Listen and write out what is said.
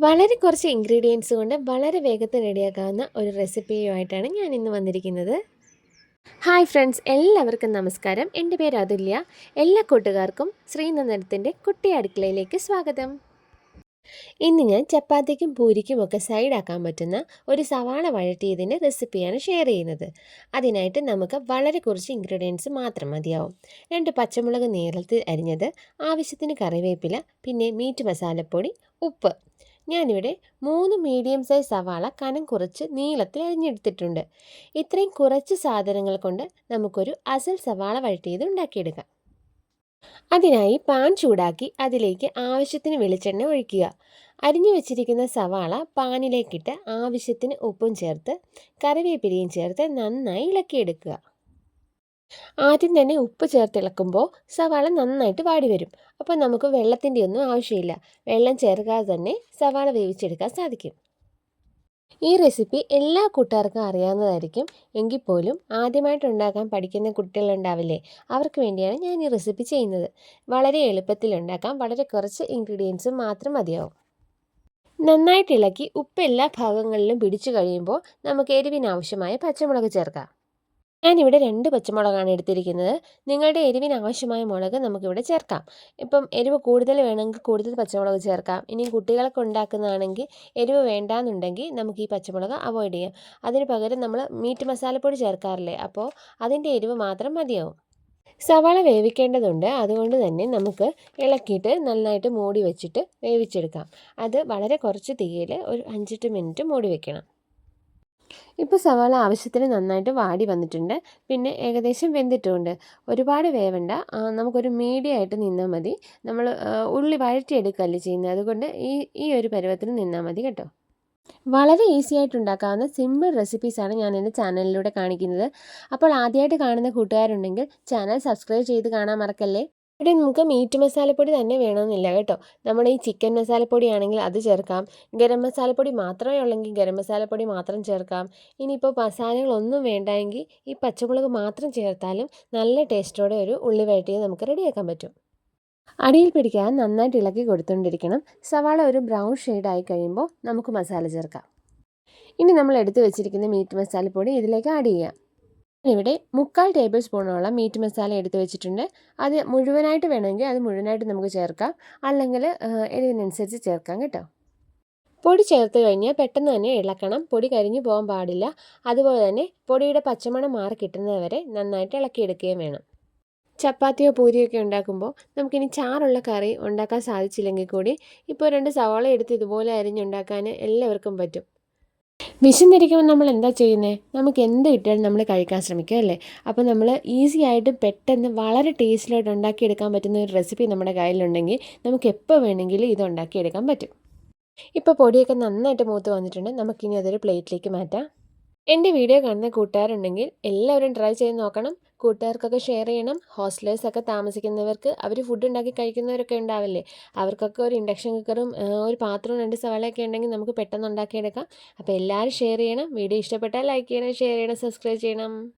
വളരെ കുറച്ച് ഇൻഗ്രീഡിയൻസ് കൊണ്ട് വളരെ വേഗത്തിൽ റെഡിയാക്കാവുന്ന ഒരു റെസിപ്പിയുമായിട്ടാണ് ഞാൻ ഇന്ന് വന്നിരിക്കുന്നത്. ഹായ് ഫ്രണ്ട്സ് എല്ലാവർക്കും നമസ്കാരം. എന്റെ പേര് അതുല്യ. എല്ലാ കൂട്ടുകാർക്കും ശ്രീനന്ദനത്തിന്റെ കുട്ടി അടുക്കളയിലേക്ക് സ്വാഗതം. ഇന്ന് ഞാൻ ചപ്പാത്തിക്കും പൂരിക്കും ഒക്കെ സൈഡാക്കാൻ പറ്റുന്ന ഒരു സവാള വഴറ്റിയതിന്റെ റെസിപ്പിയാണ് ഷെയർ ചെയ്യുന്നത്. അതിനായിട്ട് നമുക്ക് വളരെ കുറച്ച് ഇൻഗ്രീഡിയൻസ് മാത്രം മതിയാവും. രണ്ട് പച്ചമുളക് നീളത്തിൽ അരിഞ്ഞത് ആവശ്യത്തിന് കറിവേപ്പില പിന്നെ മീറ്റ് മസാലപ്പൊടി ഉപ്പ് ഞാനിവിടെ മൂന്ന് മീഡിയം സൈസ് സവാള കനം കുറച്ച് നീളത്തിൽ അരിഞ്ഞെടുത്തിട്ടുണ്ട്. ഇത്രയും കുറച്ച് സാധനങ്ങൾ കൊണ്ട് നമുക്കൊരു അസൽ സവാള വഴറ്റിയത് ഉണ്ടാക്കിയെടുക്കാം. അതിനായി പാൻ ചൂടാക്കി അതിലേക്ക് ആവശ്യത്തിന് വെളിച്ചെണ്ണ ഒഴിക്കുക. അരിഞ്ഞു വെച്ചിരിക്കുന്ന സവാള പാനിലേക്കിട്ട് ആവശ്യത്തിന് ഉപ്പും ചേർത്ത് കറിവേപ്പിലയും ചേർത്ത് നന്നായി ഇളക്കിയെടുക്കുക. ആദ്യം തന്നെ ഉപ്പ് ചേർത്തിളക്കുമ്പോൾ സവാള നന്നായിട്ട് വാടി വരും. അപ്പോൾ നമുക്ക് വെള്ളത്തിന്റെ ഒന്നും ആവശ്യമില്ല. വെള്ളം ചേർക്കാതെ തന്നെ സവാള വേവിച്ചെടുക്കാൻ സാധിക്കും. ഈ റെസിപ്പി എല്ലാ കൂട്ടുകാർക്കും അറിയാവുന്നതായിരിക്കും. എങ്കിൽ പോലും ആദ്യമായിട്ട് ഉണ്ടാക്കാൻ പഠിക്കുന്ന കുട്ടികളുണ്ടാവില്ലേ അവർക്ക് വേണ്ടിയാണ് ഞാൻ ഈ റെസിപ്പി ചെയ്യുന്നത്. വളരെ എളുപ്പത്തിൽ ഉണ്ടാക്കാം. വളരെ കുറച്ച് ഇൻഗ്രീഡിയൻസ് മാത്രം മതിയാവും. നന്നായിട്ട് ഇളക്കി ഉപ്പ് എല്ലാ ഭാഗങ്ങളിലും പിടിച്ചു കഴിയുമ്പോൾ നമുക്ക് എരിവിനാവശ്യമായ പച്ചമുളക് ചേർക്കാം. ഞാനിവിടെ രണ്ട് പച്ചമുളകാണ് എടുത്തിരിക്കുന്നത്. നിങ്ങളുടെ എരിവിന് ആവശ്യമായ മുളക് നമുക്കിവിടെ ചേർക്കാം. ഇപ്പം എരിവ് കൂടുതൽ വേണമെങ്കിൽ കൂടുതൽ പച്ചമുളക് ചേർക്കാം. ഇനി കുട്ടികളൊക്കെ ഉണ്ടാക്കുന്നതാണെങ്കിൽ എരിവ് വേണ്ടാന്നുണ്ടെങ്കിൽ നമുക്ക് ഈ പച്ചമുളക് അവോയ്ഡ് ചെയ്യാം. അതിന് പകരം നമ്മൾ മീറ്റ് മസാലപ്പൊടി ചേർക്കാറില്ലേ? അപ്പോൾ അതിന്റെ എരിവ് മാത്രം മതിയാവും. സവാള വേവിക്കേണ്ടതുണ്ട്. അതുകൊണ്ട് തന്നെ നമുക്ക് ഇളക്കിയിട്ട് നന്നായിട്ട് മൂടി വെച്ചിട്ട് വേവിച്ചെടുക്കാം. അത് വളരെ കുറച്ച് തീയിൽ ഒരു അഞ്ചെട്ട് മിനിറ്റ് മൂടി വെക്കണം. ഇപ്പോൾ സവാള ആവശ്യത്തിന് നന്നായിട്ട് വാടി വന്നിട്ടുണ്ട്. പിന്നെ ഏകദേശം വെന്തിട്ടുമുണ്ട് ഒരുപാട് വേവണ്ട. നമുക്കൊരു മീഡിയം ആയിട്ട് നിന്നാൽ മതി. നമ്മൾ ഉള്ളി വഴറ്റിയെടുക്കുകയല്ലേ ചെയ്യുന്നത്. അതുകൊണ്ട് ഈ ഈ ഒരു പരുവത്തിൽ നിന്നാൽ മതി കേട്ടോ. വളരെ ഈസി ആയിട്ട് ഉണ്ടാക്കാവുന്ന സിമ്പിൾ റെസിപ്പീസാണ് ഞാൻ എന്റെ ചാനലിലൂടെ കാണിക്കുന്നത്. അപ്പോൾ ആദ്യമായിട്ട് കാണുന്ന കൂട്ടുകാരുണ്ടെങ്കിൽ ചാനൽ സബ്സ്ക്രൈബ് ചെയ്ത് കാണാൻ മറക്കല്ലേ? ഇവിടെ നമുക്ക് മീറ്റ് മസാലപ്പൊടി തന്നെ വേണമെന്നില്ല കേട്ടോ. നമ്മുടെ ഈ ചിക്കൻ മസാലപ്പൊടിയാണെങ്കിൽ അത് ചേർക്കാം. ഗരം മസാലപ്പൊടി മാത്രമേ ഉള്ളെങ്കിൽ ഗരം മസാലപ്പൊടി മാത്രം ചേർക്കാം. ഇനിയിപ്പോൾ മസാലകളൊന്നും വേണ്ടെങ്കിൽ ഈ പച്ചമുളക് മാത്രം ചേർത്താലും നല്ല ടേസ്റ്റോടെ ഒരു ഉള്ളി വഴറ്റിയത് നമുക്ക് റെഡിയാക്കാൻ പറ്റും. അടിയിൽ പിടിക്കാൻ നന്നായിട്ട് ഇളക്കി കൊടുത്തുകൊണ്ടിരിക്കണം സവാള ഒരു ബ്രൗൺ ഷെയ്ഡായി കഴിയുമ്പോൾ നമുക്ക് മസാല ചേർക്കാം. ഇനി നമ്മൾ എടുത്തു വെച്ചിരിക്കുന്ന മീറ്റ് മസാലപ്പൊടി ഇതിലേക്ക് ആഡ് ചെയ്യാം. ഇവിടെ മുക്കാൽ ടേബിൾ സ്പൂണോളം മീറ്റ് മസാല എടുത്ത് വെച്ചിട്ടുണ്ട്. അത് മുഴുവനായിട്ട് വേണമെങ്കിൽ അത് മുഴുവനായിട്ട് നമുക്ക് ചേർക്കാം. അല്ലെങ്കിൽ എരിവിനനുസരിച്ച് ചേർക്കാം കേട്ടോ. പൊടി ചേർത്ത് കഴിഞ്ഞാൽ പെട്ടെന്ന് തന്നെ ഇളക്കണം. പൊടി കരിഞ്ഞു പോകാൻ പാടില്ല. അതുപോലെ തന്നെ പൊടിയുടെ പച്ചമണം മാറി കിട്ടുന്നത് വരെ നന്നായിട്ട് ഇളക്കിയെടുക്കുകയും വേണം. ചപ്പാത്തിയോ പൂരിയൊക്കെ ഉണ്ടാക്കുമ്പോൾ നമുക്കിനി ചാറുള്ള കറി ഉണ്ടാക്കാൻ സാധിച്ചില്ലെങ്കിൽ കൂടി ഇപ്പോൾ രണ്ട് സവാള എടുത്ത് ഇതുപോലെ അരിഞ്ഞുണ്ടാക്കാൻ എല്ലാവർക്കും പറ്റും. വിശന്നിരിക്കുമ്പോൾ നമ്മൾ എന്താ ചെയ്യുന്നത് നമുക്ക് എന്ത് കിട്ടിയാലും നമ്മൾ കഴിക്കാൻ ശ്രമിക്കുക അല്ലേ? അപ്പോൾ നമ്മൾ ഈസി ആയിട്ട് പെട്ടെന്ന് വളരെ ടേസ്റ്റിലായിട്ട് ഉണ്ടാക്കിയെടുക്കാൻ പറ്റുന്ന ഒരു റെസിപ്പി നമ്മുടെ കയ്യിലുണ്ടെങ്കിൽ നമുക്ക് എപ്പോൾ വേണമെങ്കിലും ഇത് ഉണ്ടാക്കിയെടുക്കാൻ പറ്റും. ഇപ്പോൾ പൊടിയൊക്കെ നന്നായിട്ട് മൂത്ത് വന്നിട്ടുണ്ട്. നമുക്കിനി അതൊരു പ്ലേറ്റിലേക്ക് മാറ്റാം. എന്റെ വീഡിയോ കാണുന്ന കൂട്ടുകാരുണ്ടെങ്കിൽ എല്ലാവരും ട്രൈ ചെയ്ത് നോക്കണം. കൂട്ടുകാർക്കൊക്കെ ഷെയർ ചെയ്യണം. ഹോസ്റ്റലേഴ്സൊക്കെ താമസിക്കുന്നവർക്ക് അവർ ഫുഡ് ഉണ്ടാക്കി കഴിക്കുന്നവരൊക്കെ ഉണ്ടാവില്ലേ? അവർക്കൊക്കെ ഒരു ഇൻഡക്ഷൻ കുക്കറും ഒരു പാത്രവും രണ്ട് സവാളയൊക്കെ ഉണ്ടെങ്കിൽ നമുക്ക് പെട്ടെന്ന് ഉണ്ടാക്കിയെടുക്കാം. അപ്പോൾ എല്ലാവരും ഷെയർ ചെയ്യണം. വീഡിയോ ഇഷ്ടപ്പെട്ടാൽ ലൈക്ക് ചെയ്യണം ഷെയർ ചെയ്യണം സബ്സ്ക്രൈബ് ചെയ്യണം.